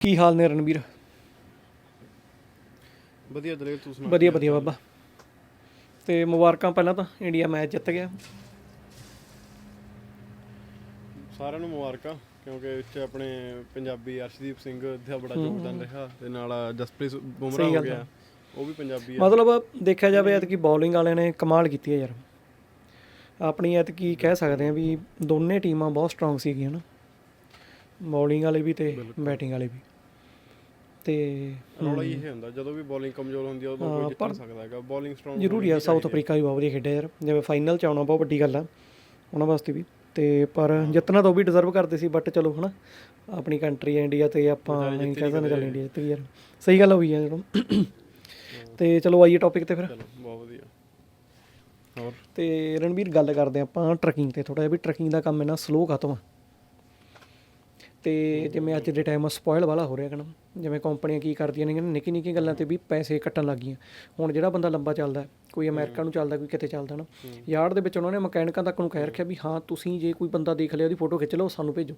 ਕੀ ਹਾਲ ਨੇ ਰਣਵੀਰ? ਵਧੀਆ ਦਲੇਰ ਤੂੰ ਸੁਣਾ? ਵਧੀਆ ਵਧੀਆ ਬਾਬਾ। ਤੇ ਮੁਬਾਰਕਾਂ ਪਹਿਲਾਂ ਤਾਂ ਇੰਡੀਆ ਮੈਚ ਜਿੱਤ ਗਿਆ। ਸਾਰਿਆਂ ਨੂੰ ਮੁਬਾਰਕਾਂ ਕਿਉਂਕਿ ਵਿੱਚ ਆਪਣੇ ਪੰਜਾਬੀ ਅਰਸ਼ਦੀਪ ਸਿੰਘ ਦਾ ਬੜਾ ਯੋਗਦਾਨ ਰਿਹਾ ਤੇ ਨਾਲ ਜਸਪ੍ਰੀਤ ਬੁਮਰਾਹ ਸਹੀ ਹੋ ਗਿਆ ਉਹ ਵੀ ਪੰਜਾਬੀ ਆ। ਮਤਲਬ ਦੇਖਿਆ ਜਾਵੇ ਐਤਕੀ ਬੌਲਿੰਗ ਵਾਲਿਆਂ ਨੇ ਕਮਾਲ ਕੀਤੀ ਹੈ ਯਾਰ। ਆਪਣੀ ਐਤਕੀ ਕਹਿ ਸਕਦੇ ਆ ਵੀ ਦੋਨੇ ਟੀਮਾਂ ਬਹੁਤ ਸਟਰੋਂਗ ਸੀਗੀਆਂ ਨਾ। ਬੌਲਿੰਗ ਵਾਲੇ ਵੀ ਤੇ ਬੈਟਿੰਗ ਵਾਲੇ ਵੀ। ਤੇ ਰੌਲਾ ਹੀ ਇਹ ਹੁੰਦਾ ਜਦੋਂ ਵੀ ਬੋਲਿੰਗ ਕਮਜ਼ੋਰ ਹੁੰਦੀ ਆ ਉਦੋਂ ਕੋਈ ਜਿੱਤ ਸਕਦਾ ਹੈਗਾ। ਬੋਲਿੰਗ ਸਟਰੋਂਗ ਜ਼ਰੂਰੀ ਆ ਸਾਊਥ ਅਫਰੀਕਾ ਵੀ ਬਹੁਤ ਵਧੀਆ ਖੇਡਿਆ ਯਾਰ। ਜਿਵੇਂ ਫਾਈਨਲ ਚ ਆਉਣਾ ਬਹੁਤ ਵੱਡੀ ਗੱਲ ਆ ਉਹਨਾਂ ਵਾਸਤੇ ਵੀ। ਤੇ ਪਰ ਜਿੱਤਣਾ ਤਾਂ ਉਹ ਵੀ ਡਿਜ਼ਰਵ ਕਰਦੇ ਸੀ ਬਟ ਚਲੋ ਹਨਾ ਆਪਣੀ ਕੰਟਰੀ ਆ ਇੰਡੀਆ ਤੇ ਆਪਾਂ ਨਹੀਂ ਕਹਿ ਸਕਦੇ ਚੱਲ ਇੰਡੀਆ ਤੇ ਯਾਰ। ਸਹੀ ਗੱਲ ਹੋਈ ਆ ਜਦੋਂ ਤੇ ਚਲੋ ਆਈਏ ਟੌਪਿਕ ਤੇ ਫਿਰ। ਬਹੁਤ ਵਧੀਆ। ਹੋਰ? ਤੇ ਰਣਵੀਰ ਗੱਲ ਕਰਦੇ ਆਪਾਂ ਟਰਕਿੰਗ ਤੇ। ਥੋੜਾ ਜਿਹਾ ਵੀ ਟਰਕਿੰਗ ਦਾ ਕੰਮ ਇਹਨਾਂ ਸਲੋ ਖਤਮ ਆ। ਤੇ ਜਿਵੇਂ ਅੱਜ ਦੇ ਟਾਈਮ ਸਪੋਇਲ ਵਾਲਾ ਹੋ ਰਿਹਾ ਕਣਾ ਜਿਵੇਂ ਕੰਪਨੀਆਂ ਕੀ ਕਰਦੀਆਂ ਨੇ ਨਿੱਕੀ ਨਿੱਕੀ ਗੱਲਾਂ ਤੇ ਵੀ ਪੈਸੇ ਕੱਟਣ ਲੱਗ ਗਈਆਂ। ਹੁਣ ਜਿਹੜਾ ਬੰਦਾ ਲੰਬਾ ਚੱਲਦਾ ਹੈ, ਕੋਈ ਅਮਰੀਕਾ ਨੂੰ ਚੱਲਦਾ ਕੋਈ ਕਿਤੇ ਚੱਲਦਾ ਨਾ ਯਾਰਡ ਦੇ ਵਿੱਚ ਉਹਨਾਂ ਨੇ ਮਕੈਨਿਕਾਂ ਤੱਕ ਨੂੰ ਕਹਿ ਰੱਖਿਆ ਵੀ ਹਾਂ ਤੁਸੀਂ ਜੇ ਕੋਈ ਬੰਦਾ ਦੇਖ ਲਿਆ ਉਹਦੀ ਫੋਟੋ ਖਿੱਚ ਲਓ ਸਾਨੂੰ ਭੇਜੋ।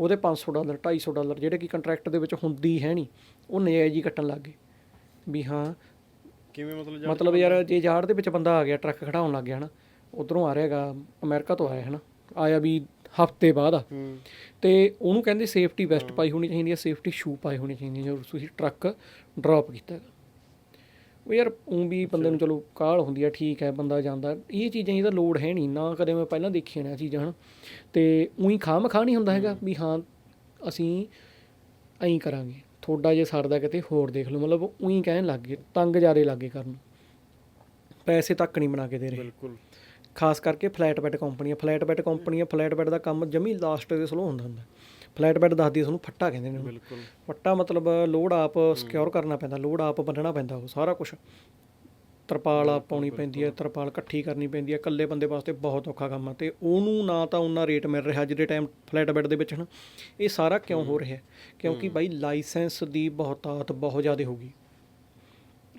ਉਹਦੇ 500 ਡਾਲਰ 250 ਡਾਲਰ ਜਿਹੜੇ ਕਿ ਕੰਟਰੈਕਟ ਦੇ ਵਿੱਚ ਹੁੰਦੀ ਹੈ ਨਹੀਂ ਉਹ ਨਜਾਇਜ਼ ਹੀ ਕੱਟਣ ਲੱਗ ਗਏ। ਵੀ ਹਾਂ ਕਿਵੇਂ ਮਤਲਬ ਜਾ- ਮਤਲਬ ਯਾਰ ਜੇ ਯਾਰਡ ਦੇ ਵਿੱਚ ਬੰਦਾ ਆ ਗਿਆ ਟਰੱਕ ਖੜਾਉਣ ਲੱਗ ਗਿਆ ਹਨਾ ਉਧਰੋਂ ਆ ਰਿਹਾਗਾ ਅਮਰੀਕਾ ਤੋਂ ਆਇਆ ਹਨਾ ਆਇਆ ਵੀ ਹਫ਼ਤੇ ਬਾਅਦ ਆ। ਹੂੰ। ਤੇ ਉਹਨੂੰ ਕਹਿੰਦੇ ਸੇਫਟੀ ਵੈਸਟ ਪਾਈ ਹੋਣੀ ਚਾਹੀਦੀ ਹੈ ਸੇਫਟੀ ਸ਼ੂ ਪਾਏ ਹੋਣੇ ਚਾਹੀਦੇ ਜਦੋਂ ਤੁਸੀਂ ਟਰੱਕ ਡ੍ਰੌਪ ਕੀਤਾ। ਉਹ ਯਾਰ ਉਹ ਵੀ ਬੰਦੇ ਨੂੰ ਚਲੋ ਕਾਹਲ ਹੁੰਦੀ ਆ ਠੀਕ ਹੈ ਬੰਦਾ ਜਾਂਦਾ। ਇਹ ਚੀਜ਼ਾਂ ਦੀ ਤਾਂ ਲੋੜ ਹੈ ਨਹੀਂ ਨਾ ਕਦੇ ਮੈਂ ਪਹਿਲਾਂ ਦੇਖੀਆਂ ਨੇ ਇਹ ਚੀਜ਼ਾਂ ਹਨ। ਤੇ ਉਹੀ ਖਾਮ ਖਾ ਨਹੀਂ ਹੁੰਦਾ ਹੈਗਾ ਵੀ ਹਾਂ ਅਸੀਂ ਐਂ ਕਰਾਂਗੇ। ਥੋੜਾ ਜੇ ਸਰਦਾ ਕਿਤੇ ਹੋਰ ਦੇਖ ਲਓ ਮਤਲਬ ਉਹੀ ਕਹਿਣ ਲੱਗ ਤੰਗ ਜਾਰੇ ਲੱਗੇ ਕਰਨ। ਪੈਸੇ ਤੱਕ ਨਹੀਂ ਬਣਾ ਕੇ ਦੇ ਰਹੇ। ਬਿਲਕੁਲ। ਖਾਸ ਕਰਕੇ ਫਲੈਟ ਬੈੱਡ ਕੰਪਨੀਆਂ ਫਲੈਟ ਬੈੱਡ ਕੰਪਨੀਆਂ ਫਲੈਟ ਬੈੱਡ ਦਾ ਕੰਮ ਜਮੀ ਲਾਸਟ ਤੇ ਸਲੋ ਹੁੰਦਾ ਹੁੰਦਾ। ਫਲੈਟ ਬੈੱਡ ਦੱਸਦੀ ਆ ਤੁਹਾਨੂੰ ਫੱਟਾ ਕਹਿੰਦੇ ਨੇ। ਬਿਲਕੁਲ। ਫੱਟਾ ਮਤਲਬ ਲੋਡ ਆਪ ਸਿਕਿਉਰ ਕਰਨਾ ਪੈਂਦਾ ਲੋਡ ਆਪ ਬੰਨਣਾ ਪੈਂਦਾ ਉਹ ਸਾਰਾ ਕੁਝ ਤਰਪਾਲ ਆਪ ਪਾਉਣੀ ਪੈਂਦੀ ਹੈ ਤਰਪਾਲ ਇਕੱਠੀ ਕਰਨੀ ਪੈਂਦੀ ਹੈ ਇਕੱਲੇ ਬੰਦੇ ਵਾਸਤੇ ਬਹੁਤ ਔਖਾ ਕੰਮ ਹੈ ਤੇ ਉਹਨੂੰ ਨਾ ਤਾਂ ਉਹਨਾਂ ਰੇਟ ਮਿਲ ਰਿਹਾ ਦੇ ਟਾਈਮ ਫਲੈਟ ਬੈੱਡ ਦੇ ਵਿੱਚ ਹਨ। ਇਹ ਸਾਰਾ ਕਿਉਂ ਹੋ। ਰਿਹਾ? ਕਿਉਂਕਿ ਬਾਈ ਲਾਇਸੈਂਸ ਦੀ ਬਹੁਤਾਤ ਬਹੁਤ ਜ਼ਿਆਦਾ ਹੋ ਗਈ।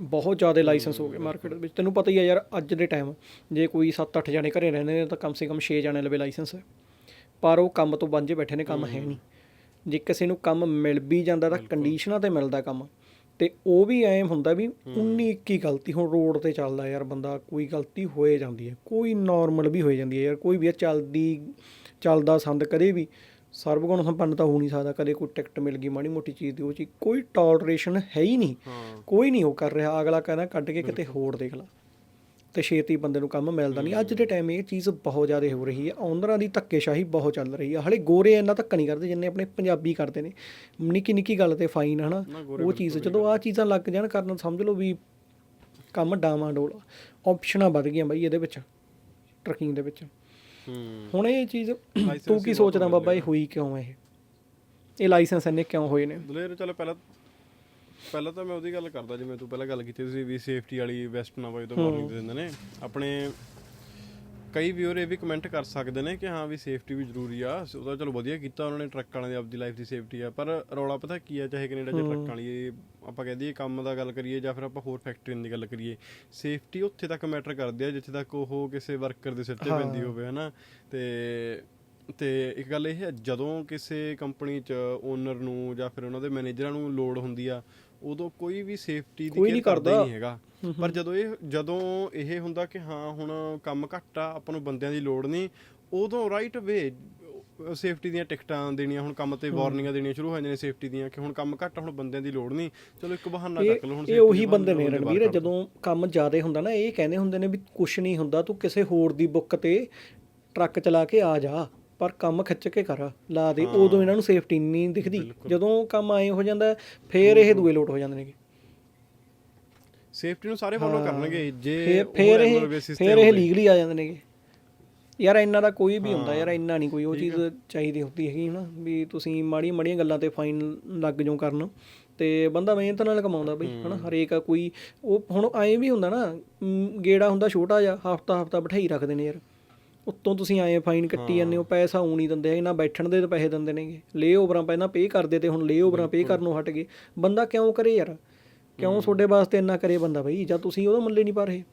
ਬਹੁਤ ਜ਼ਿਆਦਾ ਲਾਇਸੈਂਸ ਹੋ ਗਏ ਮਾਰਕੀਟ ਵਿੱਚ। ਤੈਨੂੰ ਪਤਾ ਹੀ ਹੈ ਯਾਰ ਅੱਜ ਦੇ ਟਾਈਮ ਜੇ ਕੋਈ 7-8 ਜਣੇ ਘਰੇ ਰਹਿੰਦੇ ਨੇ ਤਾਂ ਕਮ ਸੇ ਕਮ 6 ਜਣੇ ਲਵੇ ਲਾਇਸੈਂਸ ਹੈ ਪਰ ਉਹ ਕੰਮ ਤੋਂ ਵਾਂਝੇ ਬੈਠੇ ਨੇ ਕੰਮ ਹੈ ਨਹੀਂ। ਜੇ ਕਿਸੇ ਨੂੰ ਕੰਮ ਮਿਲ ਵੀ ਜਾਂਦਾ ਤਾਂ ਕੰਡੀਸ਼ਨਾਂ ਤੇ ਮਿਲਦਾ ਕੰਮ। ਤੇ ਉਹ ਵੀ ਐਂ ਹੁੰਦਾ ਵੀ 19 21 ਗਲਤੀ ਹੁਣ ਰੋਡ ਤੇ ਚੱਲਦਾ ਯਾਰ ਬੰਦਾ ਕੋਈ ਗਲਤੀ ਹੋਏ ਜਾਂਦੀ ਹੈ। ਕੋਈ ਨਾਰਮਲ ਵੀ ਹੋਏ ਜਾਂਦੀ ਹੈ ਯਾਰ ਕੋਈ ਵੀ ਚੱਲਦੀ ਚੱਲਦਾ ਸੰਦ ਕਦੇ ਵੀ ਸਰਵਗੁਣ ਸੰਪੰਨ ਤਾਂ ਹੋ ਨਹੀਂ ਸਕਦਾ ਕਦੇ ਕੋਈ ਟਿਕਟ ਮਿਲ ਗਈ ਮਾੜੀ ਮੋਟੀ ਚੀਜ਼ ਦੀ ਉਹ ਚੀਜ਼ ਕੋਈ ਟੋਲਰੇਸ਼ਨ ਹੈ ਹੀ ਨਹੀਂ। ਕੋਈ ਨਹੀਂ ਉਹ ਕਰ ਰਿਹਾ ਅਗਲਾ ਕਹਿੰਦਾ ਕੱਢ ਕੇ ਕਿਤੇ ਹੋਰ ਦੇਖ ਲਾ। ਤੇ ਛੇਤੀ ਬੰਦੇ ਨੂੰ ਕੰਮ ਮਿਲਦਾ ਨਹੀਂ। ਅੱਜ ਦੇ ਟਾਈਮ ਇਹ ਚੀਜ਼ ਬਹੁਤ ਜ਼ਿਆਦਾ ਹੋ ਰਹੀ ਹੈ। ਓਨਰਾਂ ਦੀ ਧੱਕੇਸ਼ਾਹੀ ਬਹੁਤ ਚੱਲ ਰਹੀ ਹੈ। ਹਲੇ ਗੋਰੇ ਇੰਨਾ ਧੱਕਾ ਨਹੀਂ ਕਰਦੇ ਜਿੰਨੇ ਆਪਣੇ ਪੰਜਾਬੀ ਕਰਦੇ ਨੇ। ਨਿੱਕੀ ਨਿੱਕੀ ਗੱਲ ਤੇ ਫਾਈਨ ਹਨਾ। ਉਹ ਚੀਜ਼ ਜਦੋਂ ਆ ਚੀਜ਼ਾਂ ਲੱਗ ਜਾਣ ਕਰਨ ਸਮਝ ਲਓ ਵੀ ਕੰਮ ਡਾਵਾਂ ਡੋਲ। ਆਪਸ਼ਨਾਂ ਵੱਧ ਗਈਆਂ ਬਾਈ ਇਹਦੇ ਵਿੱਚ ਟਰਕਿੰਗ ਦੇ ਵਿੱਚ। ਹੁਣ ਇਹ ਚੀਜ਼ ਤੂੰ ਕੀ ਸੋਚਦਾ ਬਾਬਾ ਇਹ ਹੋਈ ਕਿਉਂ ਇਹ? ਇਹ ਲਾਇਸੈਂਸ ਇੰਨੇ ਕਿਉਂ ਹੋਏ ਨੇ? ਦਲੇਰ ਚਲੋ ਪਹਿਲਾਂ ਪਹਿਲਾਂ ਤਾਂ ਮੈਂ ਉਹਦੀ ਗੱਲ ਕਰਦਾ ਜਿਵੇਂ ਤੂੰ ਪਹਿਲਾਂ ਗੱਲ ਕੀਤੀ ਸੀ ਵੀ ਸੇਫਟੀ ਵਾਲੀ ਵੈਸਟ ਨਾ ਪਾਈ ਤੋਂ ਵਾਰਨਿੰਗ ਦੇ ਦਿੰਦੇ ਨੇ। ਆਪਣੇ ਕਈ ਵੀਅਰ ਇਹ ਵੀ ਕਮੈਂਟ ਕਰ ਸਕਦੇ ਨੇ ਕਿ ਹਾਂ ਵੀ ਸੇਫਟੀ ਵੀ ਜ਼ਰੂਰੀ ਆ। ਉਹਦਾ ਚਲੋ ਵਧੀਆ ਕੀਤਾ ਉਹਨਾਂ ਨੇ ਟਰੱਕ ਵਾਲਿਆਂ ਦੀ ਆਪਦੀ ਲਾਈਫ ਦੀ ਸੇਫਟੀ ਆ। ਪਰ ਰੌਲਾ ਪਤਾ ਕੀ ਆ ਚਾਹੇ ਕੈਨੇਡਾ 'ਚ ਟਰੱਕ ਵਾਲੀ ਆਪਾਂ ਕਹਿ ਦਈਏ ਕੰਮ ਦਾ ਗੱਲ ਕਰੀਏ ਜਾਂ ਫਿਰ ਆਪਾਂ ਹੋਰ ਫੈਕਟਰੀਆਂ ਦੀ ਗੱਲ ਕਰੀਏ। ਸੇਫਟੀ ਉੱਥੇ ਤੱਕ ਮੈਟਰ ਕਰਦੀ ਆ ਜਿੱਥੇ ਤੱਕ ਉਹ ਕਿਸੇ ਵਰਕਰ ਦੇ ਸਿਰ ਤੇ ਪੈਂਦੀ ਹੋਵੇ ਹਨਾ। ਤੇ ਤੇ ਇੱਕ ਗੱਲ ਇਹ ਹੈ ਜਦੋਂ ਕਿਸੇ ਕੰਪਨੀ 'ਚ ਓਨਰ ਨੂੰ ਜਾਂ ਫਿਰ ਉਹਨਾਂ ਦੇ ਮੈਨੇਜਰਾਂ ਨੂੰ ਲੋੜ ਹੁੰਦੀ ਆ ਉਦੋਂ ਕੋਈ ਵੀ ਸੇਫਟੀ ਦੀ ਕੋਈ ਨਹੀਂ ਕਰਦਾ। ਨਹੀਂ ਹੈਗਾ। ਪਰ ਜਦੋਂ ਇਹ ਜਦੋਂ ਇਹ ਹੁੰਦਾ ਕਿ ਹਾਂ ਹੁਣ ਕੰਮ ਘੱਟ ਆ ਆਪਾਂ ਨੂੰ ਬੰਦਿਆਂ ਦੀ ਲੋੜ ਨਹੀਂ ਉਦੋਂ ਰਾਈਟ ਵੇ ਸੇਫਟੀ ਦੀਆਂ ਟਿਕਟਾਂ ਦੇਣੀਆਂ ਹੁਣ ਕੰਮ ਤੇ ਵਾਰਨਿੰਗਾਂ ਦੇਣੀਆਂ ਸ਼ੁਰੂ ਹੋ ਜਾਂਦੀਆਂ ਨੇ ਸੇਫਟੀ ਦੀਆਂ ਕਿ ਹੁਣ ਕੰਮ ਘੱਟ ਹੁਣ ਬੰਦਿਆਂ ਦੀ ਲੋੜ ਨਹੀਂ। ਚਲੋ ਇੱਕ ਬਹਾਨਾ ਚੱਕ ਲਓ ਹੁਣ ਇਹ ਉਹੀ ਬੰਦੇ ਨੇ ਰਣਵੀਰ। ਜਦੋਂ ਕੰਮ ਜ਼ਿਆਦਾ ਹੁੰਦਾ ਨਾ ਇਹ ਕਹਿੰਦੇ ਹੁੰਦੇ ਨੇ ਵੀ ਕੁਛ ਨਹੀਂ ਹੁੰਦਾ ਤੂੰ ਕਿਸੇ ਹੋਰ ਦੀ ਬੁੱਕ ਤੇ ਟਰੱਕ ਚਲਾ ਕੇ ਆ ਜਾ। ਪਰ ਕੰਮ ਖਿੱਚ ਕੇ ਕਰ ਲਾ ਦੇ ਉਦੋਂ ਇਹਨਾਂ ਨੂੰ ਸੇਫਟੀ ਨਹੀਂ ਦਿਖਦੀ। ਜਦੋਂ ਕੰਮ ਆਏ ਹੋ ਜਾਂਦਾ ਫੇਰ ਇਹ ਦੂਏ ਲੋਟ ਹੋ ਜਾਂਦੇ ਨੇ ਸੇਫਟੀ ਨੂੰ ਸਾਰੇ ਫੋਲੋ ਕਰਨਗੇ ਜੇ ਫੇਰ ਇਹ ਫੇਰ ਇਹ। ਲੀਗਲੀ ਆ ਜਾਂਦੇ ਨੇਗੇ। ਯਾਰ ਇੰਨਾ ਦਾ ਕੋਈ ਵੀ ਹੁੰਦਾ ਯਾਰ ਇੰਨਾ ਨਹੀਂ ਕੋਈ ਉਹ ਚੀਜ਼ ਚਾਹੀਦੀ ਹੁੰਦੀ ਹੈਗੀ ਨਾ ਵੀ ਤੁਸੀਂ ਮਾੜੀਆਂ ਮਾੜੀਆਂ ਗੱਲਾਂ ਤੇ ਫਾਈਨ ਲੱਗ ਜਾਓ ਕਰਨ ਤੇ ਬੰਦਾ ਮਿਹਨਤ ਨਾਲ ਕਮਾਉਂਦਾ ਬਈ ਹਨਾ ਹਰੇਕ ਕੋਈ ਉਹ ਹੁਣ ਐਂ ਵੀ ਹੁੰਦਾ ਨਾ ਗੇੜਾ ਹੁੰਦਾ ਛੋਟਾ ਜਿਹਾ ਹਫਤਾ ਹਫਤਾ ਬਿਠਾਈ ਰੱਖਦੇ ਨੇ ਯਾਰ। ਉੱਤੋਂ ਤੁਸੀਂ ਆਏ ਫਾਈਨ ਕੱਟੀ ਜਾਂਦੇ ਹੋ ਪੈਸਾ ਊ ਨਹੀਂ ਦਿੰਦੇ ਨਾ ਬੈਠਣ ਦੇ ਪੈਸੇ ਦਿੰਦੇ ਨੇਗੇ। ਲੇ ਓਵਰਾਂ ਪਹਿਲਾਂ ਪੇ ਕਰਦੇ ਤੇ ਹੁਣ ਲੇ ਓਵਰਾਂ ਪੇ ਕਰਨੋਂ ਹਟ ਗਏ। ਬੰਦਾ ਕਿਉਂ ਕਰੇ ਯਾਰ? ਕਿਉਂ ਤੁਹਾਡੇ ਵਾਸਤੇ ਇੰਨਾ ਕਰੇ ਬੰਦਾ ਬਈ? ਜਾਂ ਤੁਸੀਂ ਉਹਦਾ ਮੁੱਲੇ ਨਹੀਂ ਪਾ ਰਹੇ।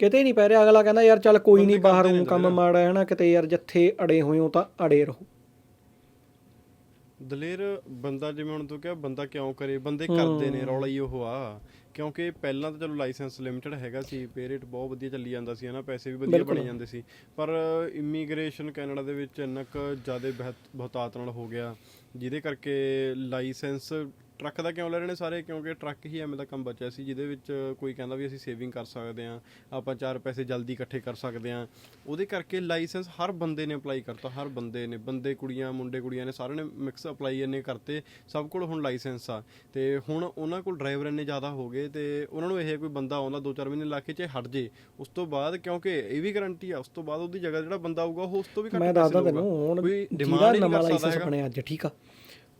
ਕਿਤੇ ਨਹੀਂ ਪੈ ਰਿਹਾ ਅਗਲਾ ਕਹਿੰਦਾ ਯਾਰ ਚੱਲ ਕੋਈ ਨਹੀਂ ਬਾਹਰ ਨੂੰ ਕੰਮ ਮਾੜਾ ਹੈ ਨਾ ਕਿਤੇ ਯਾਰ ਜਿੱਥੇ ਅੜੇ ਹੋਏ ਹੋ ਤਾਂ ਅੜੇ ਰਹੋ। ਦਲੇਰ ਬੰਦਾ ਜਿਵੇਂ ਹੁਣ ਤੂੰ ਕਿਹਾ ਬੰਦਾ ਕਿਉਂ ਕਰੇ? ਬੰਦੇ ਕਰਦੇ ਨੇ ਰੌਲਾ ਹੀ ਉਹ ਆ। ਕਿਉਂਕਿ ਪਹਿਲਾਂ ਤਾਂ ਚਲੋ ਲਾਇਸੈਂਸ ਲਿਮਟਿਡ ਹੈਗਾ ਸੀ ਪੇ ਰੇਟ ਬਹੁਤ ਵਧੀਆ ਚੱਲੀ ਜਾਂਦਾ ਸੀ ਹਨਾ ਪੈਸੇ ਵੀ ਵਧੀਆ ਬਣੇ ਜਾਂਦੇ ਸੀ। ਪਰ ਇਮੀਗ੍ਰੇਸ਼ਨ ਕੈਨੇਡਾ ਦੇ ਵਿੱਚ ਇੰਨਾ ਕੁ ਜ਼ਿਆਦਾ ਬਹਿਤ- ਬਹੁਤਾਤ ਨਾਲ ਹੋ ਗਿਆ ਜਿਹਦੇ ਕਰਕੇ ਲਾਇਸੈਂਸ ਟਰੱਕ ਦਾ ਕਿਉਂ ਲੈ ਰਹੇ ਨੇ ਸਾਰੇ? ਕਿਉਂਕਿ ਟਰੱਕ ਹੀ ਐਵੇਂ ਦਾ ਕੰਮ ਬਚਿਆ ਸੀ ਜਿਹਦੇ ਵਿੱਚ ਕੋਈ ਕਹਿੰਦਾ ਵੀ ਅਸੀਂ ਸੇਵਿੰਗ ਕਰ ਸਕਦੇ ਹਾਂ ਆਪਾਂ ਚਾਰ ਪੈਸੇ ਜਲਦੀ ਇਕੱਠੇ ਕਰ ਸਕਦੇ ਹਾਂ। ਉਹਦੇ ਕਰਕੇ ਲਾਇਸੈਂਸ ਹਰ ਬੰਦੇ ਨੇ ਅਪਲਾਈ ਕਰਤਾ ਹਰ ਬੰਦੇ ਨੇ ਬੰਦੇ ਕੁੜੀਆਂ ਮੁੰਡੇ ਕੁੜੀਆਂ ਨੇ ਸਾਰਿਆਂ ਨੇ ਮਿਕਸ ਅਪਲਾਈ ਇੰਨੇ ਕਰਤੇ ਸਭ ਕੋਲ ਹੁਣ ਲਾਇਸੈਂਸ ਆ। ਤੇ ਹੁਣ ਉਹਨਾਂ ਕੋਲ ਡਰਾਈਵਰ ਇੰਨੇ ਜ਼ਿਆਦਾ ਹੋ ਗਏ ਤੇ ਉਹਨਾਂ ਨੂੰ ਇਹ ਕੋਈ ਬੰਦਾ ਆਉਂਦਾ 2-4 ਮਹੀਨੇ ਲਾ ਕੇ ਚਾਹੇ ਹਟ ਜੇ ਉਸ ਤੋਂ ਬਾਅਦ ਕਿਉਂਕਿ ਇਹ ਵੀ ਗਾਰੰਟੀ ਆ ਉਸ ਤੋਂ ਬਾਅਦ ਉਹਦੀ ਜਗ੍ਹਾ ਜਿਹੜਾ ਬੰਦਾ ਆਊਗਾ ਉਹ ਉਸ ਤੋਂ ਵੀ ਘੱਟ ਮੈਂ ਪੈਸੇ ਦੱਸਦਾ ਲਊਗਾ। ਤੈਨੂੰ ਹੁਣ ਕੋਈ ਜਿਹਦਾ demand ਹੀ ਨਹੀਂ ਨਵਾਂ ਲਾਇਸੈਂਸ। ਬਣਿਆ ਅੱਜ ਠੀਕ ਆ?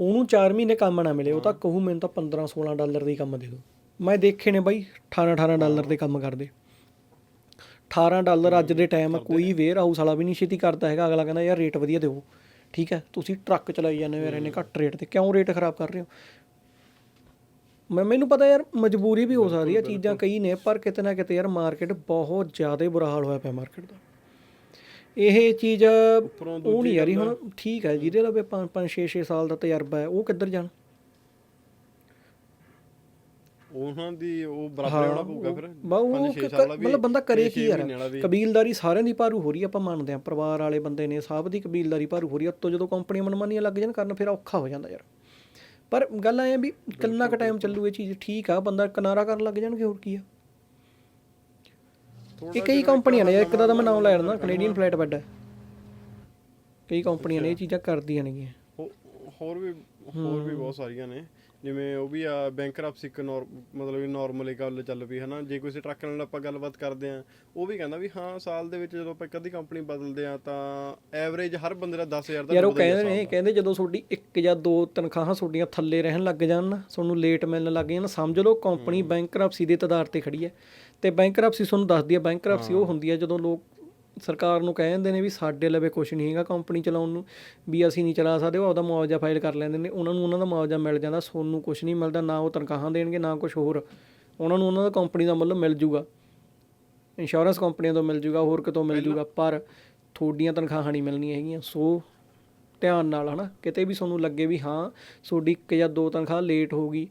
ਉਹਨੂੰ 4 ਮਹੀਨੇ ਕੰਮ ਨਾ ਮਿਲੇ ਉਹ ਤਾਂ ਕਹੂ ਮੈਨੂੰ ਤਾਂ 15 16 ਡਾਲਰ ਦੇ ਕੰਮ ਦੇ ਦਿਓ। ਮੈਂ ਦੇਖੇ ਨੇ ਬਾਈ 18 18 ਡਾਲਰ ਦੇ ਕੰਮ ਕਰਦੇ। 18 ਡਾਲਰ ਅੱਜ ਦੇ ਟਾਈਮ ਕੋਈ ਵੇਅਰ ਹਾਊਸ ਵਾਲਾ ਵੀ ਨਹੀਂ ਛੇਤੀ ਕਰਦਾ ਹੈਗਾ ਅਗਲਾ ਕਹਿੰਦਾ ਯਾਰ ਰੇਟ ਵਧੀਆ ਦਿਓ। ਠੀਕ ਹੈ ਤੁਸੀਂ ਟਰੱਕ ਚਲਾਈ ਜਾਂਦੇ ਹੋ ਯਾਰ ਇੰਨੇ ਘੱਟ ਰੇਟ ਤੇ ਕਿਉਂ ਰੇਟ ਖਰਾਬ ਕਰ ਰਹੇ ਹੋ? ਮੈਂ ਮੈਨੂੰ ਪਤਾ ਯਾਰ ਮਜਬੂਰੀ ਵੀ ਹੋ ਸਕਦੀ ਹੈ ਚੀਜ਼ਾਂ ਕਈ ਨੇ ਪਰ ਕਿਤੇ ਨਾ ਕਿਤੇ ਯਾਰ ਮਾਰਕੀਟ ਬਹੁਤ ਜ਼ਿਆਦਾ ਬੁਰਾ ਹਾਲ ਹੋਇਆ ਪਿਆ ਮਾਰਕੀਟ ਦਾ। ਇਹ ਚੀਜ਼ ਉਹ ਨਹੀਂ ਯਾਰੀ ਹੁਣ ਠੀਕ ਹੈ ਜਿਹਦੇ ਲਵੇ 5 5 6 6 ਸਾਲ ਦਾ ਤਜਰਬਾ ਹੈ ਉਹ ਕਿੱਧਰ ਜਾਣ? ਉਹਨਾਂ ਦੀ ਉਹ ਬਰਾਬਰ ਹੋਣਾ ਪਊਗਾ ਫਿਰ। ਪੰਜ ਛੇ ਕ- ਸਾਲ ਵਾਲਾ ਵੀ ਮਤਲਬ ਬੰਦਾ ਕਰੇ ਕੀ ਯਾਰ? ਵਾਲਾ ਵੀ। ਕਬੀਲਦਾਰੀ ਸਾਰਿਆਂ ਦੀ ਭਾਰੂ ਹੋ ਰਹੀ ਆਪਾਂ ਮੰਨਦੇ ਹਾਂ ਪਰਿਵਾਰ ਵਾਲੇ ਬੰਦੇ ਨੇ ਸਭ ਦੀ ਕਬੀਲਦਾਰੀ ਭਾਰੂ ਹੋ ਰਹੀ ਉੱਤੋਂ ਜਦੋਂ ਕੰਪਨੀਆਂ ਮਨਮਾਨੀਆਂ ਲੱਗ ਜਾਣ ਕਰਨ ਫਿਰ ਔਖਾ ਹੋ ਜਾਂਦਾ ਯਾਰ। ਪਰ ਗੱਲ ਐ ਵੀ ਕਿੰਨਾ ਕੁ ਟਾਈਮ ਚੱਲੂ ਇਹ ਚੀਜ਼ ਠੀਕ ਆ ਬੰਦਾ ਕਿਨਾਰਾ ਕਰਨ ਲੱਗ ਜਾਣਗੇ ਹੋਰ ਕੀ ਆ? ਇਹ ਕਈ ਕੰਪਨੀਆਂ ਨੇ ਇੱਕ ਦਾ ਤਾਂ ਮੈਂ ਨਾਮ ਲੈ ਲੈਣਾ ਕੈਨੇਡੀਅਨ ਫਲਾਈਟ ਬੈਡ ਹੈ ਕਈ ਕੰਪਨੀਆਂ ਨੇ ਇਹ ਚੀਜ਼ਾਂ ਕਰਦੀਆਂ ਹੋ- ਹੋਰ ਵੀ ਹੋਰ ਵੀ ਬਹੁਤ ਸਾਰੀਆਂ ਨੇ। ਜਿਵੇਂ ਉਹ ਵੀ ਆ ਬੈਂਕਰਪਸੀ ਇੱਕ ਮਤਲਬ ਕਿ ਨਾਰਮਲ ਇੱਕ ਗੱਲ ਚੱਲ ਪਈ ਹਨਾ? ਜੇ ਕਿਸੇ ਟਰੱਕ ਨਾਲ ਆਪਾਂ ਗੱਲਬਾਤ ਕਰਦੇ ਆ ਉਹ ਵੀ ਕਹਿੰਦਾ ਵੀ ਹਾਂ ਸਾਲ ਦੇ ਵਿੱਚ ਜਦੋਂ ਆਪਾਂ ਅੱਧੀ ਕੰਪਨੀ ਬਦਲਦੇ ਆ ਤਾਂ ਐਵਰੇਜ ਹਰ ਬੰਦੇ ਦਾ 10000 ਦਾ ਯਾਰ ਉਹ ਹੀ ਕਹਿੰਦੇ ਨੇ। ਕਹਿੰਦੇ ਜਦੋਂ ਤੁਹਾਡੀ ਇੱਕ ਜਾਂ ਦੋ ਤਨਖਾਹਾਂ ਤੁਹਾਡੀਆਂ ਥੱਲੇ ਰਹਿਣ ਲੱਗ ਜਾਣ ਨਾ ਤੁਹਾਨੂੰ ਲੇਟ ਮਿਲਣ ਲੱਗ ਜਾਣ ਸਮਝ ਲਓ ਕੰਪਨੀ ਬੈਂਕਰਪਸੀ ਦੇ ਤਦਾਰ ਤੇ ਖੜੀ ਹੈ। ਤੇ ਬੈਂਕਰਪਸੀ ਤੁਹਾਨੂੰ ਦੱਸਦੀ ਹੈ ਬੈਂਕਰਪਸੀ ਉਹ ਹੁੰਦੀ ਹੈ ਜਦੋਂ ਲੋਕ ਸਰਕਾਰ ਨੂੰ ਕਹਿ ਦਿੰਦੇ ਨੇ ਵੀ ਸਾਡੇ ਲਵੇ ਕੁਝ ਨਹੀਂ ਹੈਗਾ ਕੰਪਨੀ ਚਲਾਉਣ ਨੂੰ ਵੀ ਅਸੀਂ ਨਹੀਂ ਚਲਾ ਸਕਦੇ ਉਹ ਆਪਦਾ ਮੁਆਵਜ਼ਾ ਫਾਈਲ ਕਰ ਲੈਂਦੇ ਨੇ ਉਹਨਾਂ ਨੂੰ ਉਹਨਾਂ ਦਾ ਮੁਆਵਜ਼ਾ ਮਿਲ ਜਾਂਦਾ ਤੁਹਾਨੂੰ ਕੁਝ ਨਹੀਂ ਮਿਲਦਾ ਨਾ ਉਹ ਤਨਖਾਹਾਂ ਦੇਣਗੇ ਨਾ ਕੁਝ ਹੋਰ ਉਹਨਾਂ ਨੂੰ ਉਹਨਾਂ ਦਾ ਕੰਪਨੀ ਦਾ ਮੁੱਲ ਮਿਲ ਜੂਗਾ। ਇੰਸ਼ੋਰੈਂਸ ਕੰਪਨੀਆਂ ਤੋਂ ਮਿਲ ਜੂਗਾ ਹੋਰ ਕਿਤੋਂ ਮਿਲ ਜੂਗਾ ਪਰ ਤੁਹਾਡੀਆਂ ਤਨਖਾਹਾਂ ਨਹੀਂ ਮਿਲਣੀਆਂ ਹੈਗੀਆਂ ਸੋ ਧਿਆਨ ਨਾਲ ਹਨਾ ਕਿਤੇ ਵੀ ਤੁਹਾਨੂੰ ਲੱਗੇ ਵੀ ਹਾਂ ਤੁਹਾਡੀ ਇੱਕ ਜਾਂ ਦੋ ਤਨਖਾਹ ਲੇਟ ਹੋਊਗੀ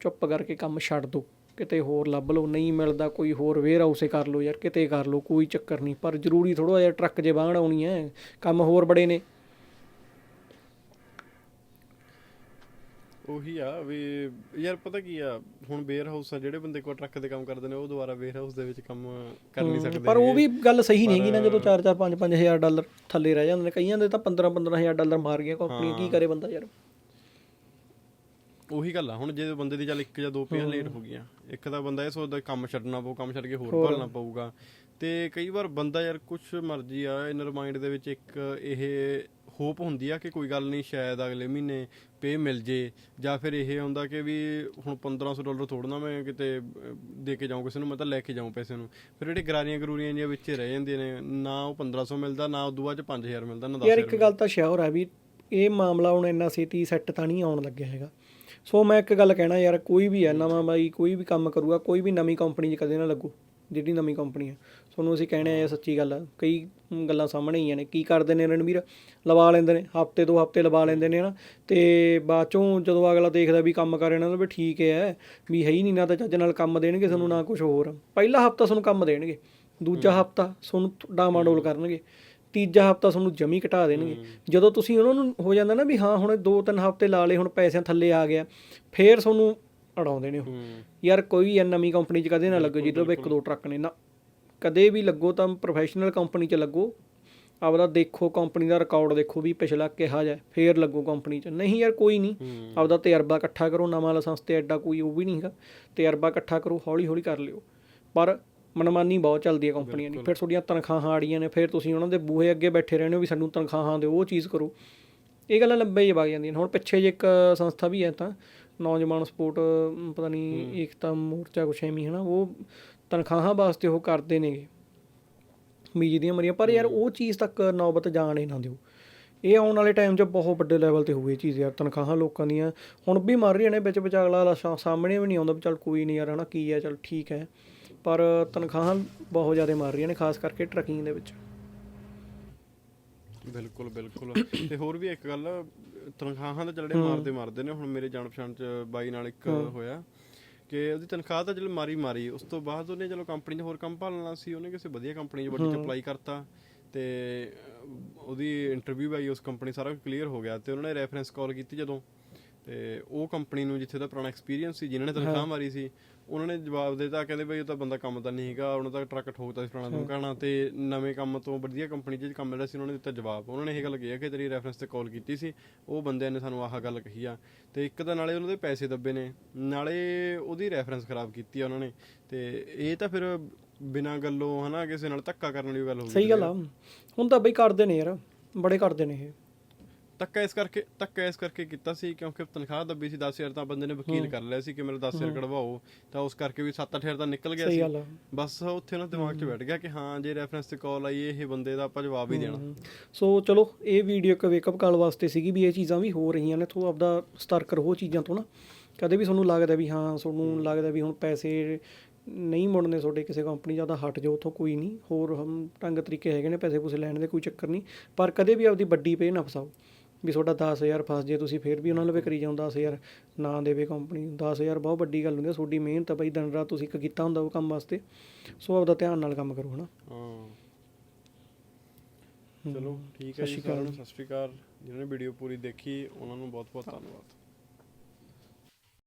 ਚੁੱਪ ਕਰਕੇ ਕੰਮ ਛੱਡ ਦਿਓ ਕਿਤੇ ਹੋਰ ਲੱਭ ਲਓ ਨਹੀਂ ਮਿਲਦਾ ਕੋਈ ਹੋਰ ਵੇਅਰ ਹਾਊਸੇ ਕਰ ਲਓ ਯਾਰ ਕਿਤੇ ਕਰ ਲਓ ਕੋਈ ਚੱਕਰ ਨਹੀਂ। ਪਰ ਜ਼ਰੂਰੀ ਥੋੜਾ ਜਿਹਾ ਟਰੱਕ ਜੇ ਬਾਹਣ ਆਉਣੀ ਹੈ ਕੰਮ ਹੋਰ ਬੜੇ ਨੇ। ਉਹੀ ਆ ਵੀ ਯਾਰ ਪਤਾ ਕੀ ਆ ਹੁਣ ਵੇਅਰ ਹਾਊਸ ਆ ਜਿਹੜੇ ਬੰਦੇ ਕੋਲ ਟਰੱਕ ਦੇ ਕੰਮ ਕਰਦੇ ਨੇ ਉਹ ਦੁਬਾਰਾ ਵੇਅਰ ਹਾਊਸ ਦੇ ਵਿੱਚ ਕੰਮ ਕਰ ਨਹੀਂ ਸਕਦੇ ਪਰ ਉਹ ਵੀ ਗੱਲ ਸਹੀ ਨਹੀਂ ਹੈਗੀ ਨਾ ਜਦੋਂ 4-4 5-5 ਹਜ਼ਾਰ ਡਾਲਰ ਥੱਲੇ ਰਹਿ ਜਾਂਦੇ ਨੇ ਕਈਆਂ ਦੇ ਤਾਂ 15-15 ਹਜ਼ਾਰ ਡਾਲਰ ਮਾਰ ਗਈਆਂ ਕੰਪਨੀ ਕੀ ਕਰੇ ਬੰਦਾ ਯਾਰ। ਉਹੀ ਗੱਲ ਆ ਹੁਣ ਜੇ ਬੰਦੇ ਦੀ ਚੱਲ ਇੱਕ ਜਾਂ ਦੋ ਪੇਅਰ ਲੇਟ ਹੋ ਗਈਆਂ ਇੱਕ ਤਾਂ ਬੰਦਾ ਇਹ ਸੋਚਦਾ ਕੰਮ ਛੱਡਣਾ ਪਊ ਕੰਮ ਛੱਡ ਕੇ ਹੋਰ ਭਰਨਾ ਪਊਗਾ। ਤੇ ਕਈ ਵਾਰ ਬੰਦਾ ਯਾਰ ਕੁਝ ਮਰਜ਼ੀ ਆ ਇਨਰ ਮਾਈਂਡ ਦੇ ਵਿੱਚ ਇੱਕ ਇਹ ਹੋਪ ਹੁੰਦੀ ਆ ਕਿ ਕੋਈ ਗੱਲ ਨਹੀਂ ਸ਼ਾਇਦ ਅਗਲੇ ਮਹੀਨੇ ਪੇ ਮਿਲ ਜੇ ਜਾਂ ਫਿਰ ਇਹ ਹੁੰਦਾ ਕਿ ਵੀ ਹੁਣ 1500 ਡਾਲਰ ਥੋੜਨਾ ਮੈਂ ਕਿਤੇ ਦੇ ਕੇ ਜਾਊਂ ਕਿਸੇ ਨੂੰ ਮੈਂ ਤਾਂ ਲੈ ਕੇ ਜਾਊਂ ਪੈਸੇ ਨੂੰ। ਫਿਰ ਜਿਹੜੇ ਗਰਾਰੀਆਂ ਗਰੂਰੀਆਂ ਜਿਹੀਆਂ ਵਿੱਚ ਰਹਿ ਜਾਂਦੀਆਂ ਨੇ ਨਾ ਉਹ 1500 ਮਿਲਦਾ ਨਾ ਉਦੋਂ ਬਾਅਦ ਚ 5000 ਮਿਲਦਾ ਨਾ 10000 ਯਾਰ ਇੱਕ ਗੱਲ ਤਾਂ ਸ਼ੋਰ ਹੈ ਵੀ ਇਹ ਮਾਮਲਾ ਹੁਣ ਇੰਨਾ ਛੇਤੀ ਸੈੱਟ ਤਾਂ ਨਹੀਂ ਆਉਣ ਲੱਗਿਆ ਹੈਗਾ। ਸੋ ਮੈਂ ਇੱਕ ਗੱਲ ਕਹਿਣਾ ਯਾਰ ਕੋਈ ਵੀ ਹੈ ਨਵਾਂ ਬਾਈ ਕੋਈ ਵੀ ਕੰਮ ਕਰੂਗਾ ਕੋਈ ਵੀ ਨਵੀਂ ਕੰਪਨੀ 'ਚ ਕਦੇ ਨਾ ਲੱਗੂ ਜਿਹੜੀ ਨਵੀਂ ਕੰਪਨੀ ਹੈ। ਤੁਹਾਨੂੰ ਅਸੀਂ ਕਹਿਣੇ ਆ ਇਹ ਸੱਚੀ ਗੱਲ ਆ ਕਈ ਗੱਲਾਂ ਸਾਹਮਣੇ ਹੀ ਨੇ ਕੀ ਕਰਦੇ ਨੇ ਰਣਵੀਰ? ਲਵਾ ਲੈਂਦੇ ਨੇ ਹਫ਼ਤੇ ਦੋ ਹਫ਼ਤੇ ਲਵਾ ਲੈਂਦੇ ਨੇ ਨਾ ਤੇ ਬਾਅਦ ਚੋਂ ਜਦੋਂ ਅਗਲਾ ਦੇਖਦਾ ਵੀ ਕੰਮ ਕਰ ਇਹਨਾਂ ਦਾ ਵੀ ਠੀਕ ਹੈ ਵੀ ਹੈ ਹੀ ਨਹੀਂ ਨਾ ਤਾਂ ਚੱਜ ਨਾਲ ਕੰਮ ਦੇਣਗੇ ਤੁਹਾਨੂੰ ਨਾ ਕੁਝ ਹੋਰ। ਪਹਿਲਾ ਹਫਤਾ ਤੁਹਾਨੂੰ ਕੰਮ ਦੇਣਗੇ ਦੂਜਾ ਹਫਤਾ ਤੁਹਾਨੂੰ ਡਾਮਾਡੋਲ ਕਰਨਗੇ। ਤੀਜਾ ਹਫਤਾ ਤੁਹਾਨੂੰ ਜਮੀ ਘਟਾ ਦੇਣਗੇ। ਜਦੋਂ ਤੁਸੀਂ ਉਹਨਾਂ ਨੂੰ ਹੋ ਜਾਂਦਾ ਨਾ ਵੀ ਹਾਂ ਹੁਣ ਦੋ ਤਿੰਨ ਹਫ਼ਤੇ ਲਾ ਲਏ ਹੁਣ ਪੈਸਿਆਂ ਥੱਲੇ ਆ ਗਿਆ ਫੇਰ ਤੁਹਾਨੂੰ ਅੜਾਉਂਦੇ ਨੇ ਉਹ। ਯਾਰ ਕੋਈ ਐ ਨਵੀਂ ਕੰਪਨੀ 'ਚ ਕਦੇ ਨਾ ਲੱਗੋ ਵਿੱਚ ਇੱਕ ਦੋ ਟਰੱਕ ਨੇ। ਨਾ ਕਦੇ ਵੀ ਲੱਗੋ ਤਾਂ ਪ੍ਰੋਫੈਸ਼ਨਲ ਕੰਪਨੀ 'ਚ ਲੱਗੋ। ਆਪਦਾ ਦੇਖੋ ਕੰਪਨੀ ਦਾ ਰਿਕਾਰਡ ਦੇਖੋ ਵੀ ਪਿਛਲਾ ਕਿਹਾ ਜਾਏ ਫੇਰ ਲੱਗੋ ਕੰਪਨੀ 'ਚ। ਨਹੀਂ ਯਾਰ ਕੋਈ ਨਹੀਂ। ਆਪਦਾ ਤਜਰਬਾ ਇਕੱਠਾ ਕਰੋ ਨਵਾਂ ਲਾਇਸੈਂਸ ਤੇ ਐਡਾ ਕੋਈ ਉਹ ਵੀ ਨਹੀਂ ਹੈਗਾ। ਤਜਰਬਾ ਇਕੱਠਾ ਕਰੋ ਹੌਲੀ ਹੌਲੀ ਕਰ ਲਿਓ। ਪਰ ਮਨਮਾਨੀ ਬਹੁਤ ਚੱਲਦੀ ਹੈ ਕੰਪਨੀਆਂ ਦੀ। ਫਿਰ ਤੁਹਾਡੀਆਂ ਤਨਖਾਹਾਂ ਆੜੀਆਂ ਨੇ ਫਿਰ ਤੁਸੀਂ ਉਹਨਾਂ ਦੇ ਬੂਹੇ ਅੱਗੇ ਬੈਠੇ ਰਹਿੰਦੇ ਹੋ ਵੀ ਸਾਨੂੰ ਤਨਖਾਹਾਂ ਦਿਓ ਉਹ ਚੀਜ਼ ਕਰੋ। ਇਹ ਗੱਲਾਂ ਲੰਬੇ ਹੀ ਵਗ ਜਾਂਦੀਆਂ ਨੇ। ਹੁਣ ਪਿੱਛੇ ਜੇ ਇੱਕ ਸੰਸਥਾ ਵੀ ਹੈ ਤਾਂ ਨੌਜਵਾਨ ਸਪੋਰਟ ਪਤਾ ਨਹੀਂ ਏਕਤਾ ਮੋਰਚਾ ਕੁਛ ਐਵੇਂ ਹਨਾ ਉਹ ਤਨਖਾਹਾਂ ਵਾਸਤੇ ਉਹ ਕਰਦੇ ਨੇਗੇ। ਮੀਜ ਦੀਆਂ ਮਰੀਆਂ। ਪਰ ਯਾਰ ਉਹ ਚੀਜ਼ ਤੱਕ ਨੌਬਤ ਜਾਣ ਹੀ ਨਾ ਦਿਓ। ਇਹ ਆਉਣ ਵਾਲੇ ਟਾਈਮ 'ਚ ਬਹੁਤ ਵੱਡੇ ਲੈਵਲ ਤੇ ਹੋਊ ਇਹ ਚੀਜ਼ ਯਾਰ ਤਨਖਾਹਾਂ ਲੋਕਾਂ ਦੀਆਂ। ਹੁਣ ਵੀ ਮਰ ਰਹੀਆਂ ਨੇ ਵਿੱਚ ਵਿੱਚ ਅਗਲਾ ਸਾਹਮਣੇ ਵੀ ਨਹੀਂ ਆਉਂਦਾ ਚੱਲ ਕੋਈ ਨਹੀਂ ਯਾਰ ਹਨਾ ਕੀ ਹੈ ਚੱਲ ਠੀਕ ਹੈ। ਪਰ ਤਨਖਾਹਾਂ ਬਹੁਤ ਜ਼ਿਆਦਾ ਮਾਰ ਰਹੀਆਂ ਨੇ ਖਾਸ ਕਰਕੇ ਟਰੱਕਿੰਗ ਦੇ ਵਿੱਚ। ਬਿਲਕੁਲ ਬਿਲਕੁਲ। ਤੇ ਹੋਰ ਵੀ ਇੱਕ ਗੱਲ ਤਨਖਾਹਾਂ ਤਾਂ ਜਿਹੜੇ ਮਾਰਦੇ ਮਾਰਦੇ ਨੇ ਹੁਣ ਮੇਰੇ ਜਾਣ ਪਛਾਣ ਚ ਬਾਈ ਨਾਲ ਇੱਕ ਹੋਇਆ ਕਿ ਉਹਦੀ ਤਨਖਾਹ ਤਾਂ ਚਲ ਮਾਰੀ ਮਾਰੀ ਉਸ ਤੋਂ ਬਾਅਦ ਉਹਨੇ ਚਲੋ ਕੰਪਨੀ 'ਚ ਹੋਰ ਕੰਮ ਭਾਲਣਾ ਸੀ ਉਹਨੇ ਕਿਸੇ ਵਧੀਆ ਕੰਪਨੀ 'ਚ ਵੱਡੀ 'ਚ ਅਪਲਾਈ ਕਰਤਾ ਤੇ ਉਹਦੀ ਇੰਟਰਵਿਊ ਆਈ ਉਸ ਕੰਪਨੀ ਸਾਰਾ ਕਲੀਅਰ ਹੋ ਗਿਆ ਤੇ ਉਹਨਾਂ ਨੇ ਰੈਫਰੈਂਸ ਕਾਲ ਕੀਤੀ ਜਦੋਂ ਤੇ ਉਹ ਕੰਪਨੀ ਨੂੰ ਜਿੱਥੇ ਦਾ ਪੁਰਾਣਾ ਐਕਸਪੀਰੀਅੰਸ ਸੀ ਜਿਨ੍ਹਾਂ ਨੇ ਤਨਖਾਹ ਮਾਰੀ ਸੀ ਉਹਨਾਂ ਨੇ ਜਵਾਬ ਦਿੱਤਾ ਕਹਿੰਦੇ ਬਈ ਉਹ ਤਾਂ ਬੰਦਾ ਕੰਮ ਤਾਂ ਨਹੀਂ ਹੈਗਾ ਉਹਨਾਂ ਦਾ ਟਰੱਕ ਠੋਕਦਾ ਸੀ ਪੁਰਾਣਾ ਦੁਕਾਨਾ ਤੇ ਨਵੇਂ ਕੰਮ ਤੋਂ ਵਧੀਆ ਕੰਪਨੀ 'ਚ ਕੰਮ ਮਿਲਿਆ ਸੀ ਉਹਨਾਂ ਨੇ ਦਿੱਤਾ ਜਵਾਬ। ਉਹਨਾਂ ਨੇ ਇਹ ਗੱਲ ਕਹੀ ਆ ਕਿ ਤੇਰੀ ਰੈਫਰੈਂਸ ਤੇ ਕਾਲ ਕੀਤੀ ਸੀ ਉਹ ਬੰਦਿਆਂ ਨੇ ਸਾਨੂੰ ਆਹ ਗੱਲ ਕਹੀ ਆ। ਤੇ ਇੱਕ ਤਾਂ ਨਾਲੇ ਉਹਨਾਂ ਦੇ ਪੈਸੇ ਦੱਬੇ ਨੇ ਨਾਲੇ ਉਹਦੀ ਰੈਫਰੈਂਸ ਖਰਾਬ ਕੀਤੀ ਆ ਉਹਨਾਂ ਨੇ। ਤੇ ਇਹ ਤਾਂ ਫਿਰ ਬਿਨਾਂ ਗੱਲੋਂ ਹਨਾ ਕਿਸੇ ਨਾਲ ਧੱਕਾ ਕਰਨ ਵਾਲੀ ਗੱਲ ਹੋ ਗਈ ਸਹੀ ਗੱਲ ਆ। ਹੁਣ ਤਾਂ ਬਈ ਕਰਦੇ ਨੇ ਯਾਰ ਬੜੇ ਕਰਦੇ ਨੇ ਇਹ। ਧੱਕਾ ਇਸ ਕਰਕੇ ਧੱਕਾ ਇਸ ਕਰਕੇ ਕੀਤਾ ਸੀ ਕਿਉਂਕਿ ਤਨਖਾਹ ਦੱਬੀ ਸੀ 10000 ਤਾਂ ਬੰਦੇ ਨੇ ਵਕੀਲ ਕਰ ਲਿਆ ਸੀ ਕਿ ਮੇਰਾ 10000 ਕਢਵਾਓ ਤਾਂ ਉਸ ਕਰਕੇ ਵੀ 7-8000 ਤਾਂ ਨਿਕਲ ਗਿਆ ਸੀ। ਬਸ ਉੱਥੇ ਉਹਨਾਂ ਦਿਮਾਗ 'ਚ ਬੈਠ ਗਿਆ ਕਿ ਹਾਂ ਜੇ ਰੈਫਰੈਂਸ ਤੇ ਕਾਲ ਆਈ ਇਹ ਬੰਦੇ ਦਾ ਆਪਾਂ ਜਵਾਬ ਹੀ ਦੇਣਾ। ਸੋ ਚਲੋ ਇਹ ਵੀਡੀਓ ਇੱਕ ਵੇਕਅਪ ਕਾਲ ਵਾਸਤੇ ਸੀਗੀ ਵੀ ਇਹ ਚੀਜ਼ਾਂ ਵੀ ਹੋ ਰਹੀਆਂ ਨੇ ਤੋ ਆਪਦਾ ਸਤਰਕ ਰਹੋ ਚੀਜ਼ਾਂ ਤੋਂ ਨਾ। ਕਦੇ ਵੀ ਤੁਹਾਨੂੰ ਲੱਗਦਾ ਵੀ ਹਾਂ ਤੁਹਾਨੂੰ ਲੱਗਦਾ ਵੀ ਹੁਣ ਪੈਸੇ ਨਹੀਂ ਮੁੜਨੇ ਤੁਹਾਡੇ ਕਿਸੇ ਕੰਪਨੀ ਜਾਂ ਤਾਂ ਹਟ ਜਾਓ ਉੱਥੋਂ ਕੋਈ ਨਹੀਂ। ਹੋਰ ਹਮ ਢੰਗ ਤਰੀਕੇ ਹੈਗੇ ਨੇ ਪੈਸੇ ਪੂਸੇ ਲੈਣ ਦੇ ਕੋਈ ਚੱਕਰ ਨਹੀਂ। ਪਰ ਕਦੇ ਵੀ ਆਪਦੀ ਵੱਡੀ ਪੇ ਨਾ ਫਸਾਓ। ਵੀ ਤੁਹਾਡਾ 10000 ਫਸ ਜੇ ਤੁਸੀਂ ਫੇਰ ਵੀ ਉਹਨਾਂ ਲਵੇ ਕਰੀ ਜਾਓ 10000 ਨਾ ਦੇਵੇ ਕੰਪਨੀ 10000 ਬਹੁਤ ਵੱਡੀ ਗੱਲ ਹੁੰਦੀ ਹੈ ਤੁਹਾਡੀ ਮਿਹਨਤ ਆ ਬਈ ਦਿਨ ਰਾਤ ਤੁਸੀਂ ਇੱਕ ਕੀਤਾ ਹੁੰਦਾ ਉਹ ਕੰਮ ਵਾਸਤੇ। ਸੋ ਆਪਦਾ ਧਿਆਨ ਨਾਲ ਕੰਮ ਕਰੋ ਹਨਾ। ਹਾਂ। ਚਲੋ ਠੀਕ ਹੈ ਜੀ ਸਾਰਿਆਂ ਨੂੰ ਸਤਿ ਸ਼੍ਰੀ ਅਕਾਲ। ਜਿਨ੍ਹਾਂ ਨੇ ਵੀਡੀਓ ਪੂਰੀ ਦੇਖੀ ਉਹਨਾਂ ਨੂੰ ਬਹੁਤ ਬਹੁਤ ਧੰਨਵਾਦ।